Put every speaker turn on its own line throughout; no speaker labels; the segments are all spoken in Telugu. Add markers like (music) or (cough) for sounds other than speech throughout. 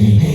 Amen.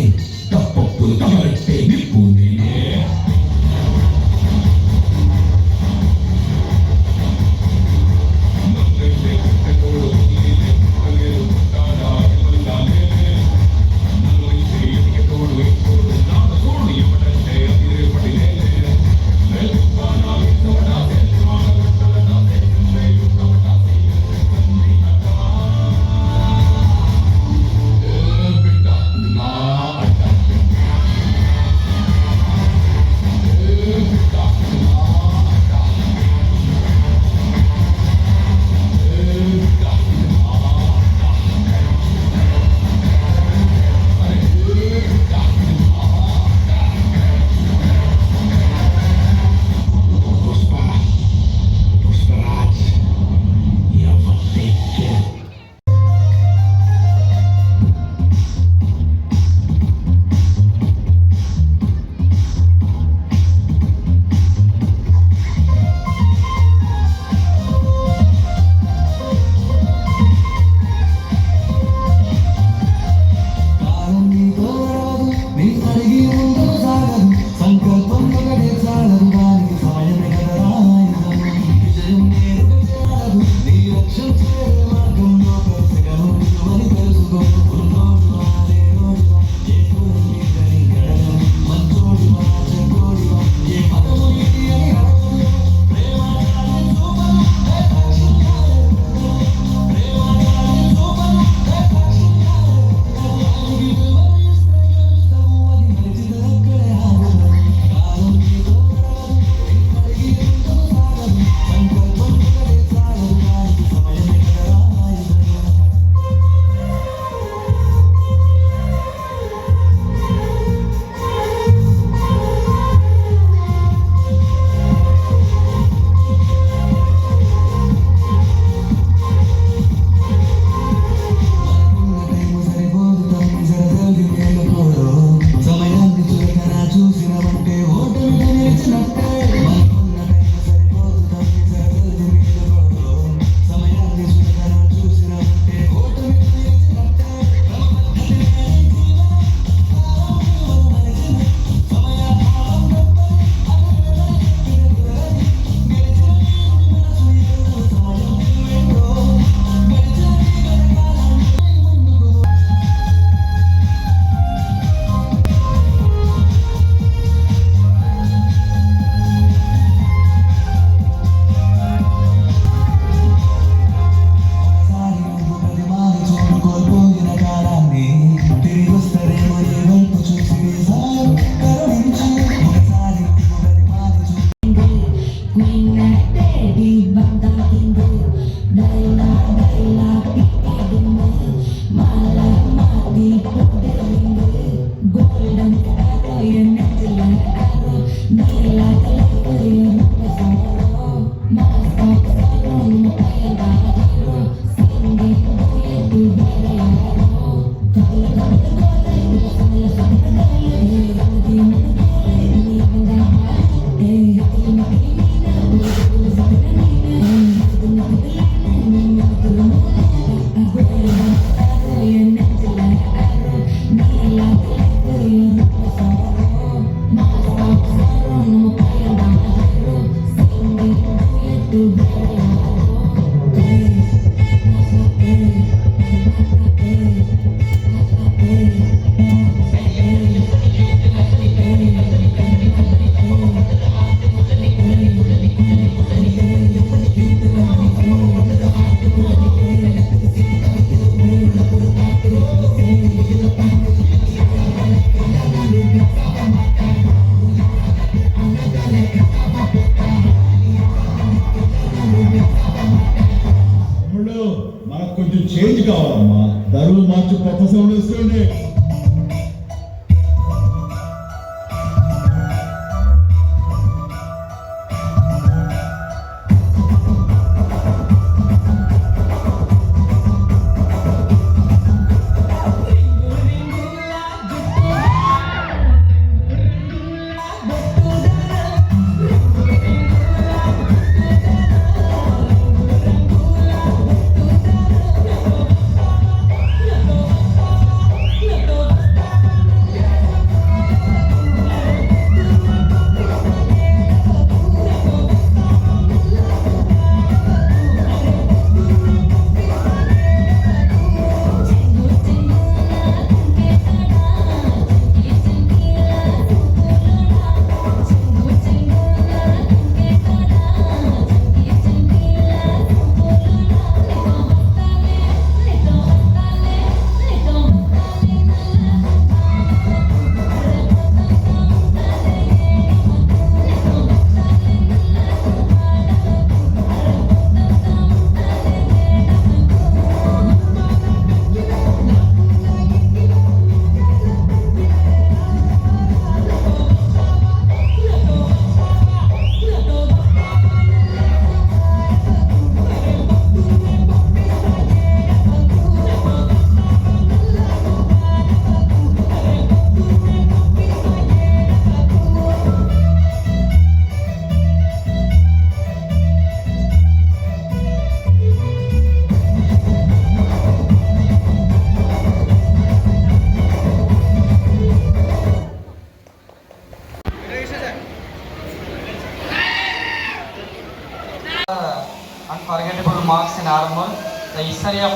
Unforgettable marks in armor, the history of.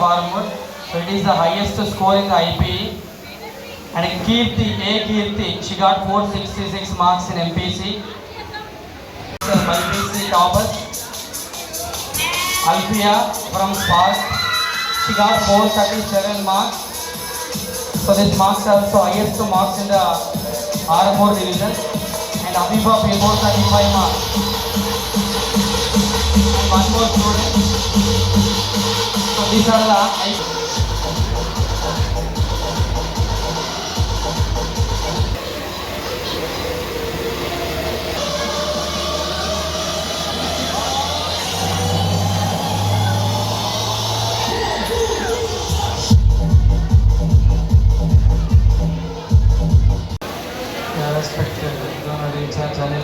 So it is the highest score in the IPE. And Kirti, A Kirti, she got 466 marks in MPC. MPC topper. Alfia from Spark, she got 437 marks. So this marks are also highest marks in the armor division. And Abiba 435 marks. One more student. So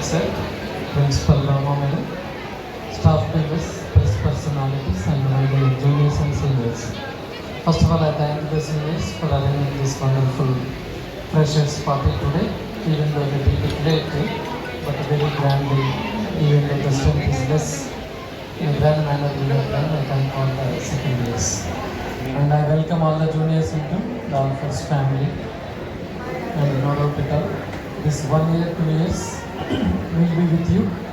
sir, Principal Rama madam, staff members, press personalities and my juniors and seniors. First of all, I thank the seniors for arranging this wonderful freshers party today, even though they did it late, but a very grandly, even though the strength is less. In a grand manner we have done, I thank all the second years. And I welcome all the juniors into the Alphas family and no doubt at all, this one year, two years (clears throat) will be with you.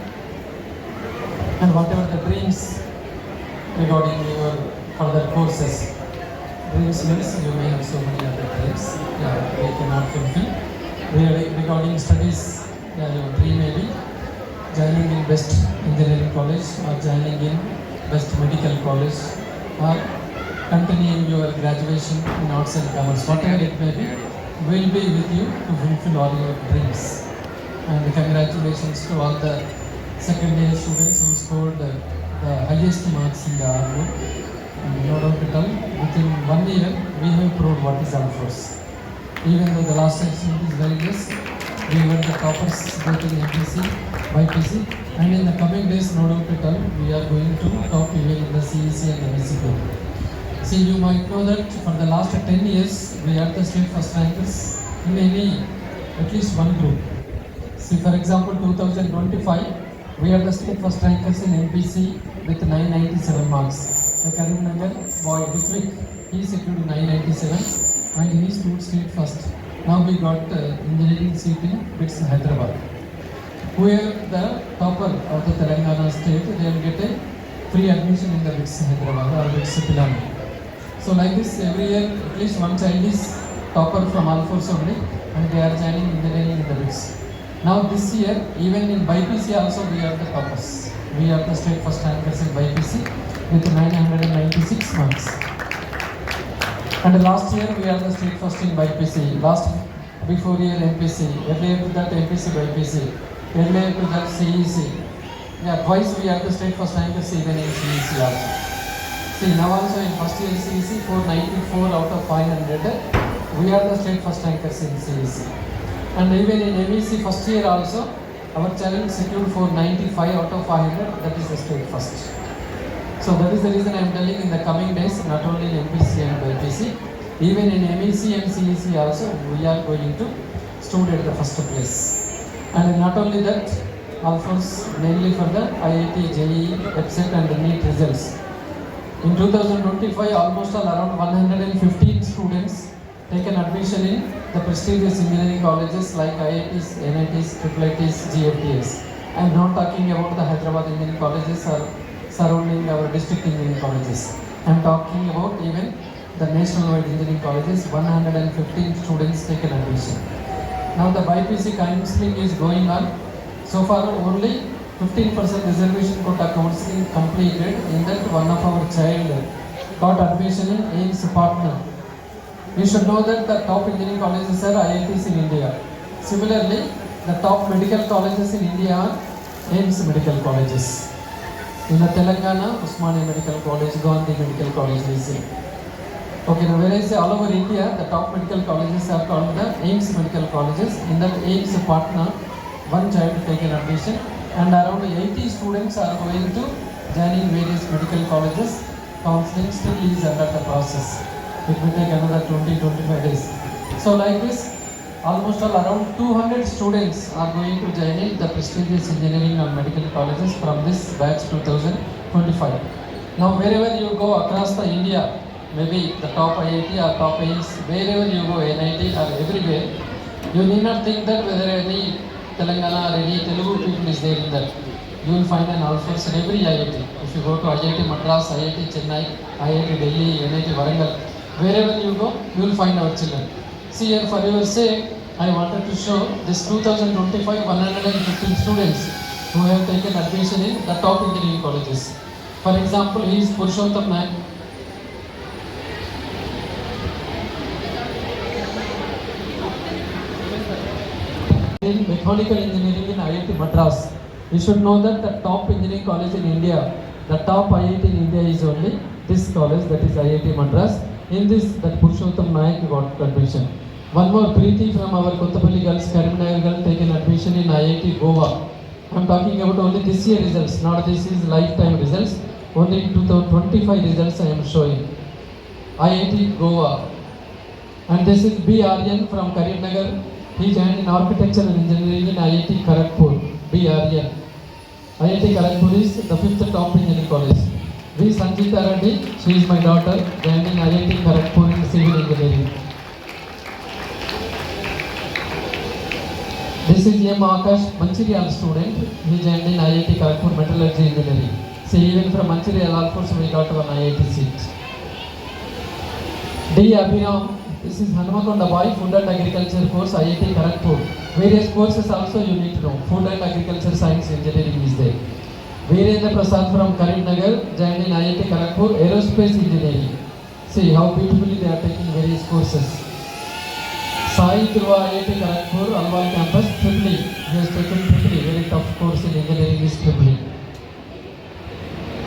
And whatever the dreams regarding your further courses, dreams means you may have so many other dreams, yeah, they cannot fulfill. Really, Regarding studies, yeah, your dream may be joining in best engineering college or joining in best medical college or continuing your graduation in arts and commerce, whatever it may be, will be with you to fulfill all your dreams. And congratulations to all the second year students who scored the, the highest marks in the armor. And no doubt at all, within one year, we have proved what is Alphas. Even though the last section is very less, we were the toppers in MPC, YPC, and in the coming days, no doubt at all, we are going to top even in the CEC and the MSc. See, you might know that for the last 10 years, we are the state first rankers in any, at least one group. See, for example, 2025, we are the state first rankers in MPC with 997 marks. The current Karimnagar boy district, he secured 997 and he stood state first. Now we got uh, engineering seat in BITS Hyderabad. Whoever the topper of the Telangana state, they will get a free admission in the BITS Hyderabad or BITS Pilani. So like this, every year at least one child is topper from all fours only and they are joining engineering in the BITS. Now this year, even in BIPC also we are the toppers. We are the state first rankers in BIPC with 996 marks. And last year we are the state first in BPC. Last before year MPC. Earlier to that MPC BPC. Earlier to that CEC. Yeah, twice we are the state first rankers even in CEC also. See now also in first year CEC 494 out of 500. We are the state first rankers in CEC. And even in MEC first year also, our challenge secured for 95 out of 500. That is the state first. So that is the reason I am telling in the coming days, not only in MPC and BPC, even in MEC and CEC also, we are going to stood at the first place. And not only that, also mainly for the IIT, JEE, EPSET and the NEET results. In 2025, almost all around 115 students taken admission in the prestigious engineering colleges like IITs, NITs, IIITs, GFTS. I am not talking about the Hyderabad engineering colleges or surrounding our district engineering colleges. I am talking about even the national nationwide engineering colleges, 115 students taken admission. Now the BIPC counseling is going on. So far only 15% reservation quota counseling completed. In that one of our child got admission in AIMS partner. You should know that the top engineering colleges are IITs in India. Similarly, the top medical colleges in India are AIMS medical colleges. In the Telangana, Usmania Medical College, Gandhi Medical College is it. Okay, now whereas all over India, the top medical colleges are called the AIMS medical colleges. In that AIMS partner, one child taken admission and around 80 students are going to join in various medical colleges. Counseling still is under the process. It will take another 20-25 days. So like this, almost all around 200 students are going to join in the prestigious engineering and medical colleges from this batch 2025. Now wherever you go across the India, maybe the top IIT or top AIMS, wherever you go, NIT or everywhere, you need not think that whether any Telangana or any Telugu people is there in that. You will find an alphas in every IIT. If you go to IIT Madras, IIT Chennai, IIT Delhi, NIT Warangal, wherever you go, you will find our children. See here for your sake, I wanted to show this 2025 115 students who have taken admission in the top engineering colleges. For example, he is Purushottam Naik, in mechanical engineering in IIT Madras. You should know that the top engineering college in India, the top IIT in India is only this college, that is IIT Madras. In this, that Purushottam Naik got admission. One more Preeti from our Kottapalli girls, Karimnagar girl taken admission in IIT Goa. I am talking about only this year results, not this is lifetime results. Only 2025 results I am showing. IIT Goa. And this is B. Aryan from Karimnagar. He joined in architecture and engineering in IIT Kharagpur. B. Aryan. IIT Kharagpur is the fifth top engineering college. V. Sanjita Reddy, she is my daughter, joined in IIT Kharagpur in civil engineering. This is M. Akash, Mancherial student. He joined in IIT Kharagpur metallurgy engineering. See, even from Mancherial also we got one IIT seat. D. Abhinav, this is Hanmakonda boy, food and agriculture course, IIT Kharagpur. Various courses also you need to know. Food Virendra Prasad from Karimnagar, joined in IIT Kharagpur, aerospace engineering. See how beautifully they are taking various courses. Sai Dhruva IIT Kharagpur, Alwal campus, Tripoli. He has taken Tripoli, very tough course in engineering is Tripoli.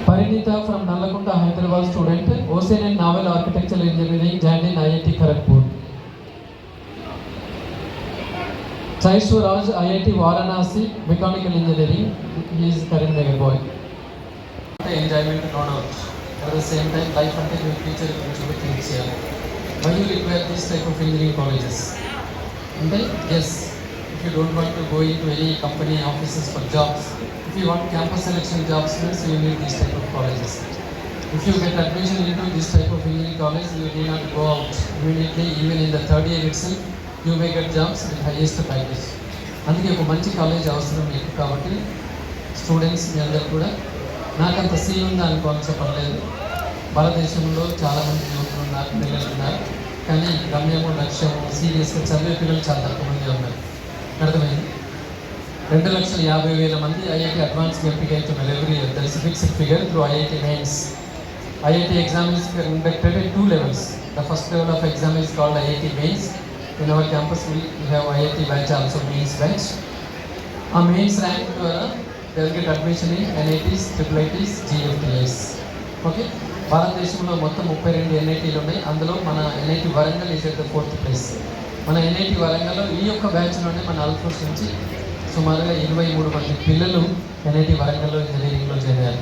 Parinita from Nalakunda, Hyderabad student, Ocean and Naval Architectural Engineering, joined in IIT Kharagpur. Chaishwar Raj, IIT Varanasi, Mechanical Engineering, he is Karimnagar boy. Enjoyment no doubt. At the same time, life అంటే మీ ఫ్యూచర్ గురించి కూడా థింక్ చేయాలి why you require this type of engineering colleges అంటే yes if you don't want to go into any company offices for jobs if you want campus selection jobs means you need this type of colleges If you get admission into this type of engineering college, you need not go out immediately, even in the third year itself, You may get jobs with highest package అందుకే ఒక మంచి కాలేజ్ అవసరం మీకు. కాబట్టి స్టూడెంట్స్ మీ అందరు కూడా నాకంత సీల్ ఉందా అనుకోవాల్సిన పర్లేదు భారతదేశంలో చాలామంది యువకులు ఉన్నారు పిల్లలు ఉన్నారు. కానీ గమ్యము లక్ష్యము సీరియస్గా చదివే పిల్లలు చాలా తక్కువ మంది ఉన్నారు. అర్థమైంది? రెండు లక్షల యాభై వేల మంది ఐఐటి అడ్వాన్స్ ఎంపిక అవుతున్నారు every year that's fixed figure through IIT mains IIT exam is conducted two levels the first level of exam is called IIT mains In our campus, we have IIT batch also, Mains batch. ఆ మెయిన్స్ ర్యాంక్ ద్వారా they get admission in NITs triple ITs GFTs okay భారతదేశంలో మొత్తం ముప్పై రెండు ఎన్ఐటీలు ఉన్నాయి. అందులో మన NIT Warangal is at the fourth place మన ఎన్ఐటి వరంగల్లో ఈ యొక్క బ్యాచ్లోనే మన అల్ఫోర్స్ నుంచి సుమారుగా ఇరవై మూడు మంది పిల్లలు ఎన్ఐటి వరంగల్లో ఇంజనీరింగ్లో చేరారు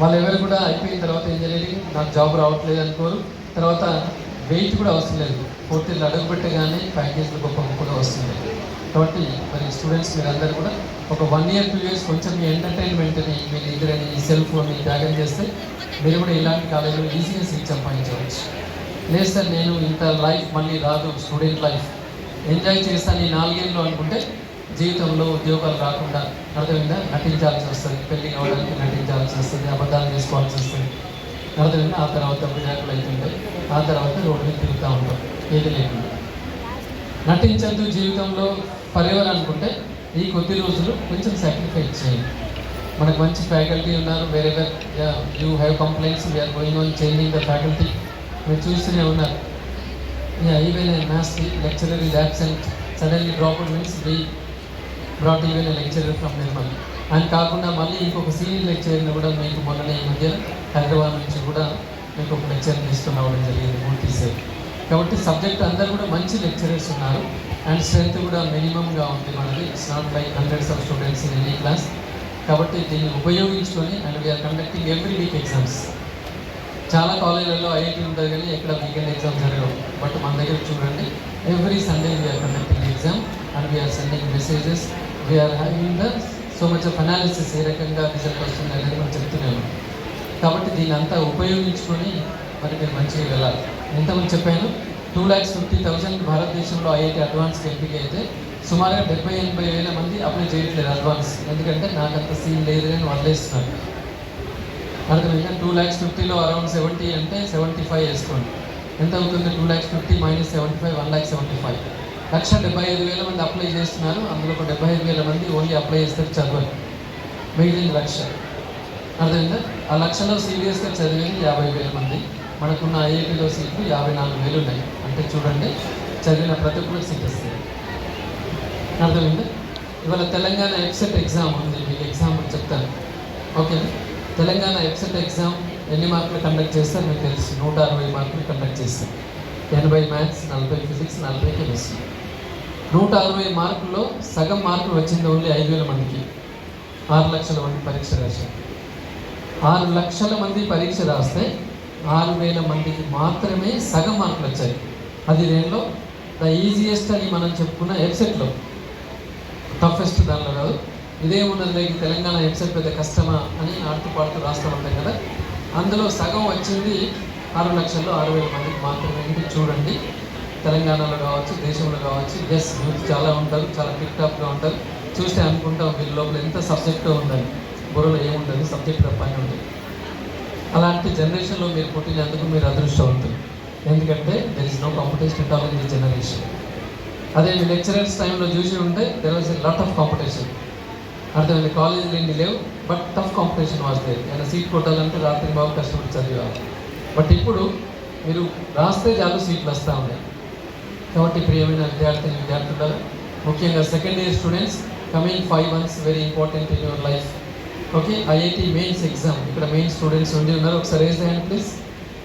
వాళ్ళు ఎవరు కూడా అయిపోయిన తర్వాత ఇంజనీరింగ్ నాకు జాబ్ రావట్లేదు అనుకోరు. తర్వాత వెయిట్ కూడా అవసరం లేదు. పోటీలు అడుగుపెట్టగానే ప్యాకేజీలు గొప్ప కూడా వస్తుంది కాబట్టి మరి స్టూడెంట్స్ మీరందరూ కూడా ఒక వన్ ఇయర్ టూ ఇయర్స్ కొంచెం మీ ఎంటర్టైన్మెంట్ని మీ నిద్రని ఈ సెల్ ఫోన్ని త్యాగం చేస్తే మీరు కూడా ఇలాంటి కాలేజీలో ఈజీగా సీట్ సంపాదించవచ్చు. లేదు సార్ నేను ఇంత లైఫ్ మళ్ళీ రాదు స్టూడెంట్ లైఫ్ ఎంజాయ్ చేస్తాను ఈ నాలుగేళ్ళు అనుకుంటే జీవితంలో ఉద్యోగాలు రాకుండా అర్థమైందా? నటించాల్సి వస్తుంది. పెళ్ళి కావడానికి నటించాల్సి వస్తుంది అబద్ధాలు చేసుకోవాల్సి వస్తుంది. అర్థమైందా? ఆ తర్వాత విడాకులు అవుతుంటాయి ఆ తర్వాత రోడ్డు తిరుగుతూ ఉంటాం. ఏది లేకుండా నటించద్దు జీవితంలో పర్యవాలనుకుంటే ఈ కొద్ది రోజులు కొంచెం సాక్రిఫైస్ చేయండి. మనకు మంచి ఫ్యాకల్టీ ఉన్నారు వేరే you have complaints we're going on changing the faculty మీరు చూస్తూనే ఉన్నారు. Even maths lecturer is absent suddenly drop means we brought even lecturer from Nirmal and కాకుండా మళ్ళీ ఇంకొక సీనియర్ లెక్చరర్ని కూడా మీకు మొన్న ఈ మధ్య హైదరాబాద్ నుంచి కూడా మీకు ఒక లెక్చర్ తీసుకురావడం జరిగింది పూర్తి సేపు కాబట్టి సబ్జెక్ట్ అందరు కూడా మంచి లెక్చరర్స్ ఉన్నారు. అండ్ స్ట్రెంత్ కూడా మినిమంగా ఉంది మనది. It's not like hundreds of students in any class కాబట్టి దీన్ని ఉపయోగించుకొని and we're conducting every week exams చాలా కాలేజీలలో ఐఐటి ఉంటుంది కానీ ఎక్కడ వీకెండ్ ఎగ్జామ్ జరగవు. బట్ మన దగ్గర చూడండి every Sunday we're conducting exam and we're sending messages we're having the so much of analysis ఏ రకంగా రిజల్ట్ వస్తుంది అనేది మనం చెప్తున్నాము కాబట్టి దీన్ని అంతా ఉపయోగించుకొని మరి మీరు మంచిగా వెళ్ళాలి. ఎంతమంది చెప్పాను? టూ ల్యాక్స్ ఫిఫ్టీ థౌసండ్ భారతదేశంలో ఐఐటి అడ్వాన్స్ ఎంపిక అయితే సుమారుగా డెబ్బై ఎనభై వేల మంది అప్లై చేయట్లేదు అడ్వాన్స్. ఎందుకంటే నాకు అంత సీన్ లేదు అని వదిలేస్తున్నాను అర్థమైందా? టూ ల్యాక్స్ ఫిఫ్టీలో అరౌండ్ సెవెంటీ అంటే సెవెంటీ ఫైవ్ వేసుకోండి. ఎంత అవుతుంది? Two lakhs fifty minus seventy five one lakh seventy five. లక్ష డెబ్బై ఐదు వేల మంది అప్లై చేస్తున్నారు. అందులో ఒక డెబ్బై ఐదు వేల మంది ఓన్లీ అప్లై చేస్తారు చదవరు మిగిలిన లక్ష. అర్థమైందా? ఆ లక్షలో సీరియస్గా చదివేది యాభై వేల మంది. మనకున్న ఐఐటీలో సీట్లు యాభై నాలుగు వేలు ఉన్నాయి. అంటే చూడండి చదివిన ప్రతి ఒక్కరు సీట్ వస్తుంది అర్థమైంది? ఇవాళ తెలంగాణ ఎక్సెట్ ఎగ్జామ్ ఉంది మీకు ఎగ్జాంపుల్ చెప్తాను. ఓకే తెలంగాణ ఎక్సెట్ ఎగ్జామ్ ఎన్ని మార్కులు కండక్ట్ చేస్తారు మీకు తెలుసు. నూట అరవై మార్కులు కండక్ట్ చేస్తారు. ఎనభై మ్యాథ్స్ నలభై ఫిజిక్స్ నలభై కెమిస్ట్రీ. నూట అరవై మార్కుల్లో సగం మార్కులు వచ్చింది ఓన్లీ ఐదు వేల మందికి. ఆరు లక్షల మంది పరీక్ష రాశారు. ఆరు లక్షల మంది పరీక్ష రాస్తే ఆరు వేల మందికి మాత్రమే సగం మార్కులు వచ్చాయి. అది దేనిలో ద ఈజియెస్ట్ అని మనం చెప్పుకున్న వెబ్సైట్లో. టఫెస్ట్ దానిలో కాదు. ఇదేమున్నది లేక తెలంగాణ వెబ్సైట్ పెద్ద కష్టమా అని ఆడుతూ పాడుతూ రాస్తూ ఉంటాం కదా. అందులో సగం వచ్చింది ఆరు లక్షల్లో ఆరు వేల మందికి మాత్రమే. ఇది చూడండి. తెలంగాణలో కావచ్చు దేశంలో కావచ్చు. ఎస్ యూత్ చాలా ఉంటారు చాలా టిక్ టాప్గా ఉంటారు. చూస్తే అనుకుంటాం వీళ్ళ లోపల ఎంత సబ్జెక్టు ఉందని. బుర్రలో ఏముండదు సబ్జెక్ట్ తప్పని ఉంటుంది. అలాంటి జనరేషన్లో మీరు పుట్టినందుకు మీరు అదృష్టవంతులు. ఎందుకంటే there is no competition at all in the generation అదే మీ లెక్చరర్స్ టైంలో చూసి ఉంటే there was a lot of competition అర్థమైంది? కాలేజీలు ఏంటి లేవు బట్ టఫ్ కాంపిటీషన్ వస్తే ఏదైనా సీట్ కొట్టాలంటే రాత్రి బాగా కష్టపడి చదివాలి బట్ ఇప్పుడు మీరు రాస్తే చాలు సీట్లు వస్తూ ఉన్నాయి. కాబట్టి ప్రియమైన విద్యార్థి విద్యార్థులు ముఖ్యంగా second year students coming five months very important in your life okay IIT mains exam ఇక్కడ మెయిన్ స్టూడెంట్స్ ఉండి ఉన్నారు. ఒకసారి raise hand please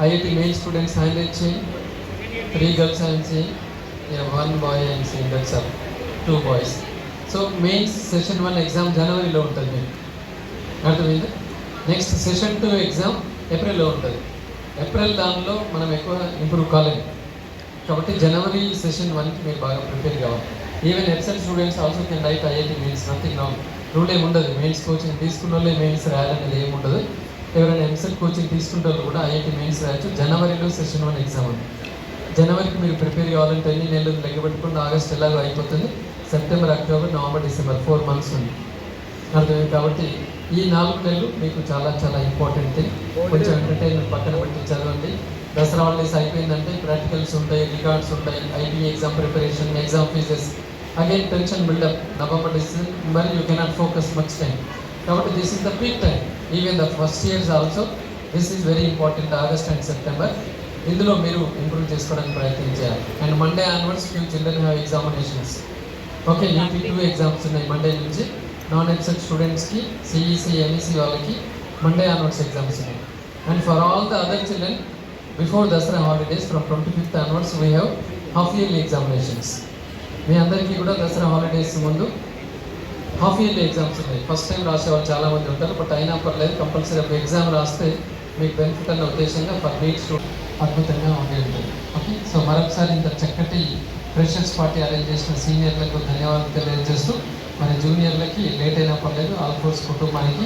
IIT main students hand raise చేయండి త్రీ గర్ల్స్ హ్యాండ్ చేయండి one boy and same that's two boys so mains session one exam జనవరిలో ఉంటుంది. మీకు అర్థమైంది నెక్స్ట్ సెషన్ టూ ఎగ్జామ్ ఏప్రిల్లో ఉంటుంది. ఏప్రిల్ దానిలో మనం ఎక్కువ ఇంప్రూవ్ కాలేదు కాబట్టి జనవరి సెషన్ వన్కి మీరు బాగా ప్రిపేర్ కావాలి. Even excel students also can write IIT mains nothing wrong rule ఏమి ఉండదు. మెయిన్స్ కోచింగ్ తీసుకున్న వాళ్ళే మెయిన్స్ రాయాలనేది ఏమి ఉండదు. ఎవరైనా ఎంసెట్ కోచింగ్ తీసుకుంటే వాళ్ళు కూడా ఐఐటి మెయిన్స్ రాయొచ్చు. జనవరిలో సెషన్ వన్ ఎగ్జామ్ ఉంది. జనవరికి మీరు ప్రిపేర్ కావాలంటే అన్ని నెలలు లెక్క ఆగస్ట్ ఎలాగో అయిపోతుంది. September October November December four months ఉంది. అర్థమైంది కాబట్టి ఈ నాలుగు నెలలు మీకు చాలా చాలా ఇంపార్టెంట్ థింగ్ కొంచెం ఎంటర్టైన్మెంట్ పక్కన పెట్టి చదవండి. దసరా హాలిడేస్ అయిపోయిందంటే ప్రాక్టికల్స్ ఉంటాయి రికార్డ్స్ ఉంటాయి IT exam preparation exam fees again tension buildup November December you cannot focus much time కాబట్టి this is the peak time even the first years also this is very important August and September ఇందులో మీరు ఇంప్రూవ్ చేసుకోవడానికి ప్రయత్నం చేయాలి and Monday onwards few children have examinations okay up to exams ఉన్నాయి మండే నుంచి. నాన్ ఎక్సెట్ స్టూడెంట్స్కి సిఈసి ఎన్ఈసి వాళ్ళకి మండే ఆన్వర్డ్స్ ఎగ్జామ్స్ ఉన్నాయి. And for all the other children before Dasara holidays from twenty fifth onwards we have half yearly examinations మీ అందరికీ కూడా దసరా హాలిడేస్ ముందు హాఫ్ ఇయర్లీ ఎగ్జామ్స్ ఉన్నాయి. ఫస్ట్ టైం రాసేవాళ్ళు చాలామంది ఉంటారు బట్ అయినా పర్లేదు కంపల్సరీ ఒక ఎగ్జామ్ రాస్తే మీకు బెనిఫిట్ అన్న ఉద్దేశంగా ఫర్ మీట్ అద్భుతంగా ఉండి ఉంటుంది ఓకే సో మరొకసారి ఇంత చక్కటి ఫ్రెషర్స్ పార్టీ అరేంజ్ చేసిన సీనియర్లకు ధన్యవాదాలు తెలియజేస్తూ మన జూనియర్లకి లేట్ అయినా పర్లేదు ఆల్ఫోర్స్ కుటుంబానికి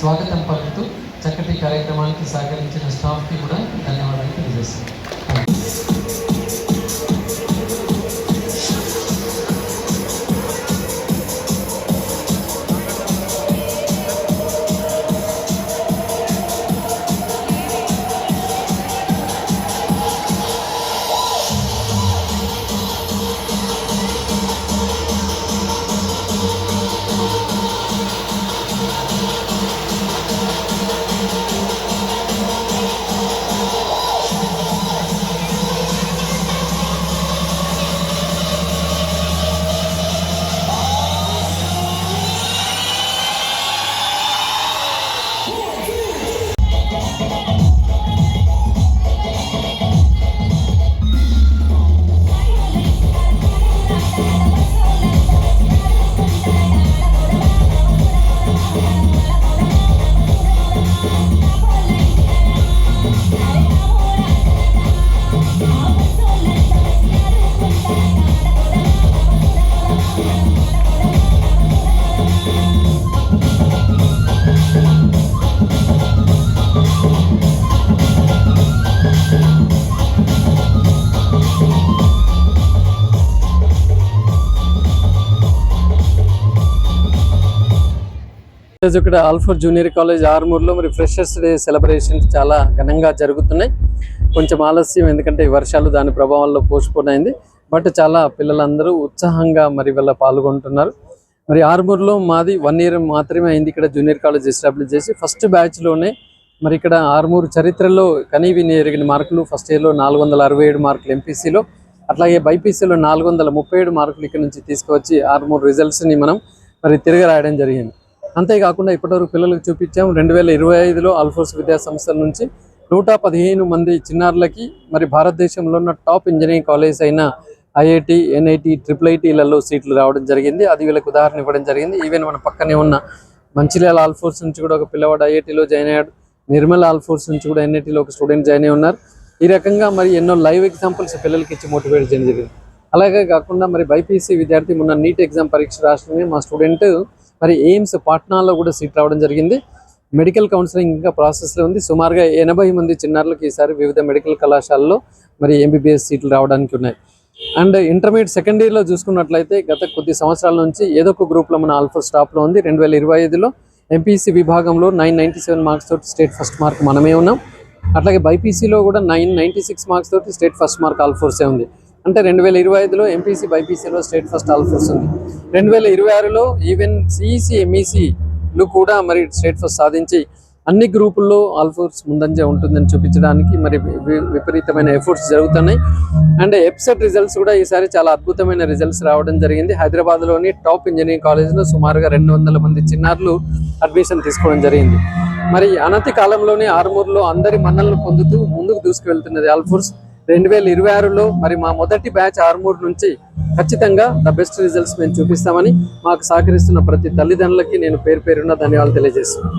స్వాగతం పలుకుతూ చక్కటి కార్యక్రమానికి సహకరించిన స్టాఫ్కి కూడా ధన్యవాదాలు తెలియజేస్తున్నాను. ఈరోజు ఇక్కడ ఆల్ఫోర్ జూనియర్ కాలేజ్ ఆర్మూర్లో మరి ఫ్రెషర్స్ డే సెలబ్రేషన్స్ చాలా ఘనంగా జరుగుతున్నాయి. కొంచెం ఆలస్యం ఎందుకంటే వర్షాలు దాని ప్రభావంలో పోస్ట్పోన్ అయింది. బట్ చాలా పిల్లలందరూ ఉత్సాహంగా మరి వీళ్ళ పాల్గొంటున్నారు. మరి ఆర్మూర్లో మాది వన్ ఇయర్ మాత్రమే అయింది ఇక్కడ జూనియర్ కాలేజ్ ఎస్టాబ్లిష్ చేసి. ఫస్ట్ బ్యాచ్లోనే మరి ఇక్కడ ఆర్మూర్ చరిత్రలో కనీవిని ఎరిగిన మార్కులు ఫస్ట్ ఇయర్లో నాలుగు వందల అరవై ఏడు మార్కులు ఎంపీసీలో అట్లాగే బైపీసీలో నాలుగు వందల ముప్పై ఏడు మార్కులు ఇక్కడ నుంచి తీసుకువచ్చి ఆర్మూర్ రిజల్ట్స్ని మనం మరి తిరగ రాయడం జరిగింది. అంతేకాకుండా ఇప్పటివరకు పిల్లలకు చూపించాం రెండు వేల ఇరవై ఐదులో అల్ఫోర్స్ విద్యా సంస్థల నుంచి నూట పదిహేను మంది చిన్నారులకి మరి భారతదేశంలో ఉన్న టాప్ ఇంజనీరింగ్ కాలేజ్ అయిన ఐఐటి ఎన్ఐటి ట్రిపుల్ ఐటీలలో సీట్లు రావడం జరిగింది. అది వీళ్ళకి ఉదాహరణ ఇవ్వడం జరిగింది. ఈవెన్ మన పక్కనే ఉన్న మంచిర్యాల ఆల్ఫోర్స్ నుంచి కూడా ఒక పిల్లవాడు ఐఐటిలో జాయిన్ అయ్యాడు. నిర్మల్ ఆల్ఫోర్స్ నుంచి కూడా ఎన్ఐటిలో ఒక స్టూడెంట్ జాయిన్ అయి ఉన్నారు. ఈ రకంగా మరి ఎన్నో లైవ్ ఎగ్జాంపుల్స్ పిల్లలకి ఇచ్చి మోటివేట్ చేయడం జరిగింది. అలాగే కాకుండా మరి బైపీసీ విద్యార్థి మొన్న నీట్ ఎగ్జామ్ పరీక్ష రాష్ట్రమే మా స్టూడెంట్ మరి ఎయిమ్స్ పాట్నాలో కూడా సీట్ రావడం జరిగింది. మెడికల్ కౌన్సిలింగ్ ఇంకా ప్రాసెస్లో ఉంది. సుమారుగా ఎనభై మంది చిన్నారులకు ఈసారి వివిధ మెడికల్ కళాశాలలో మరి ఎంబీబీఎస్ సీట్లు రావడానికి ఉన్నాయి. అండ్ ఇంటర్మీడియట్ సెకండ్ ఇయర్లో చూసుకున్నట్లయితే గత కొద్ది సంవత్సరాల నుంచి ఏదో ఒక గ్రూప్లో మన ఆల్ఫా స్టాప్లో ఉంది. రెండు వేల ఇరవై ఐదులో ఎంపీసీ విభాగంలో నైన్ నైంటీ సెవెన్ మార్క్స్ తోటి స్టేట్ ఫస్ట్ మార్క్ మనమే ఉన్నాం. అట్లాగే బైపీసీలో కూడా నైన్ నైంటీ సిక్స్ మార్క్స్ తోటి స్టేట్ ఫస్ట్ మార్క్ ఆల్ఫోర్సే ఉంది. అంటే రెండు వేల ఇరవై ఐదులో ఎంపీసీ బైపీసీలో స్టేట్ ఫస్ట్ ఆల్ఫోర్స్ ఉంది. రెండు వేల ఇరవై ఆరులో ఈవెన్ సిఈసి ఎంఈసీలు కూడా మరి స్టేట్ ఫస్ట్ సాధించి అన్ని గ్రూపుల్లో ఆల్ఫోర్స్ ముందంజ ఉంటుందని చూపించడానికి మరి వి- విపరీతమైన ఎఫర్ట్స్ జరుగుతున్నాయి. అండ్ ఎప్సెట్ రిజల్ట్స్ కూడా ఈసారి చాలా అద్భుతమైన రిజల్ట్స్ రావడం జరిగింది. హైదరాబాద్లోని టాప్ ఇంజనీరింగ్ కాలేజ్లో సుమారుగా రెండు వందల మంది చిన్నారులు అడ్మిషన్ తీసుకోవడం జరిగింది. మరి అనతి కాలంలోనే ఆరుమూరులో అందరి మన్నలను పొందుతూ ముందుకు దూసుకువెళ్తున్నది ఆల్ఫోర్స్. రెండు వేల ఇరవై ఆరులో మరి మా మొదటి బ్యాచ్ ఆరుమూరు నుంచి ఖచ్చితంగా ద బెస్ట్ రిజల్ట్స్ మేము చూపిస్తామని మాకు సహకరిస్తున్న ప్రతి తల్లిదండ్రులకి నేను పేరు పేరున్న ధన్యవాదాలు తెలియజేస్తున్నాను.